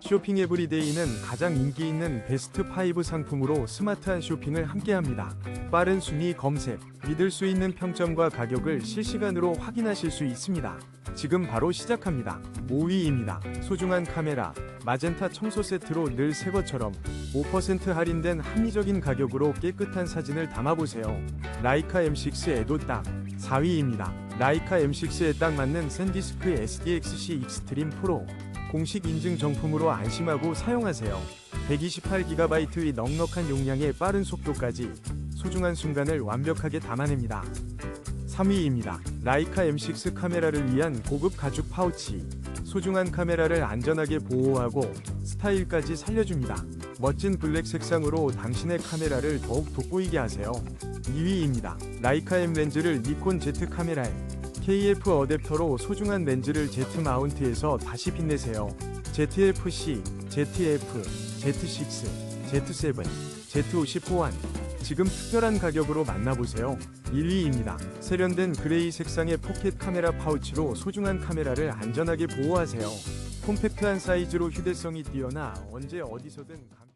쇼핑 에브리데이는 가장 인기 있는 베스트 5 상품으로 스마트한 쇼핑을 함께합니다. 빠른 순위 검색, 믿을 수 있는 평점과 가격을 실시간으로 확인하실 수 있습니다. 지금 바로 시작합니다. 5위입니다. 소중한 카메라, 마젠타 청소 세트로 늘 새 것처럼 5% 할인된 합리적인 가격으로 깨끗한 사진을 담아보세요. 라이카 M6 에도 딱 4위입니다. 라이카 M6에 딱 맞는 샌디스크 SDXC 익스트림 프로 공식 인증 정품으로 안심하고 사용하세요. 128GB의 넉넉한 용량의 빠른 속도까지 소중한 순간을 완벽하게 담아냅니다. 3위입니다. 라이카 M6 카메라를 위한 고급 가죽 파우치. 소중한 카메라를 안전하게 보호하고 스타일까지 살려줍니다. 멋진 블랙 색상으로 당신의 카메라를 더욱 돋보이게 하세요. 2위입니다. 라이카 M 렌즈를 니콘 Z 카메라에 KF 어댑터로 소중한 렌즈를 Z 마운트에서 다시 빛내세요. ZFC, ZF, Z6, Z7, Z50 호환. 지금 특별한 가격으로 만나보세요. 1위입니다. 세련된 그레이 색상의 포켓 카메라 파우치로 소중한 카메라를 안전하게 보호하세요. 콤팩트한 사이즈로 휴대성이 뛰어나 언제 어디서든 감...